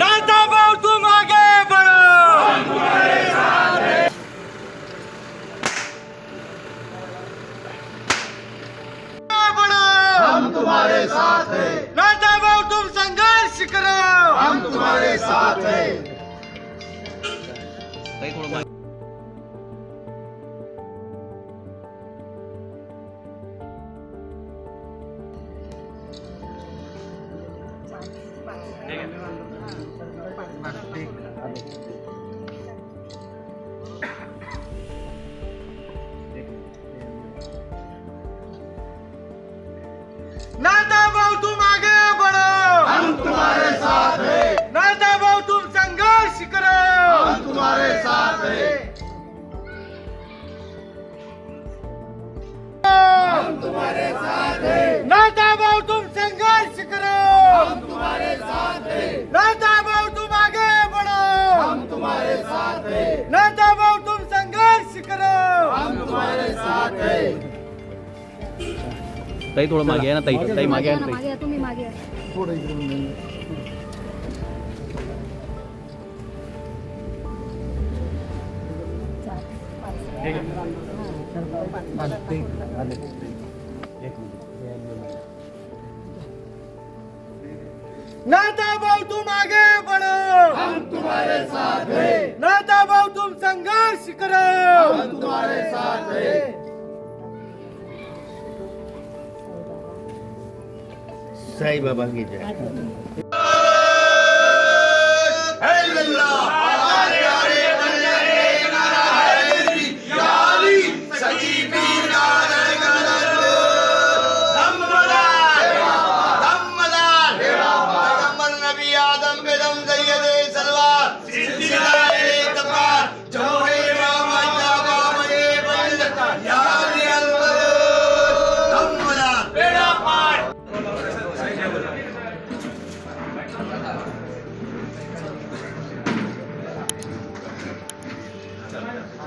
नाता भाऊ तुम आगे बढ़ो हम तुम्हारे साथ हैं। नाता भाऊ तुम संघर्ष करो हम तुम्हारे साथ हैं। नाता भाऊ तुम आगे बढ़ो हम तुम्हारे साथ हैं। नाता भाऊ तुम संघर्ष करो। हम तुम्हारे साथ हैं। हम तुम्हारे साथ ताई थोडं मागे आहे ना ताई. ताई मागे आहे ना ताई. मागे या, तुम्ही मागे या. नाता भाऊ तुम आगे बढ़ो हम तुम्हारे साथ हैं नाता भाऊ तुम संघर्ष करो. हम तुम्हारे साथ हैं 사이바바 기자.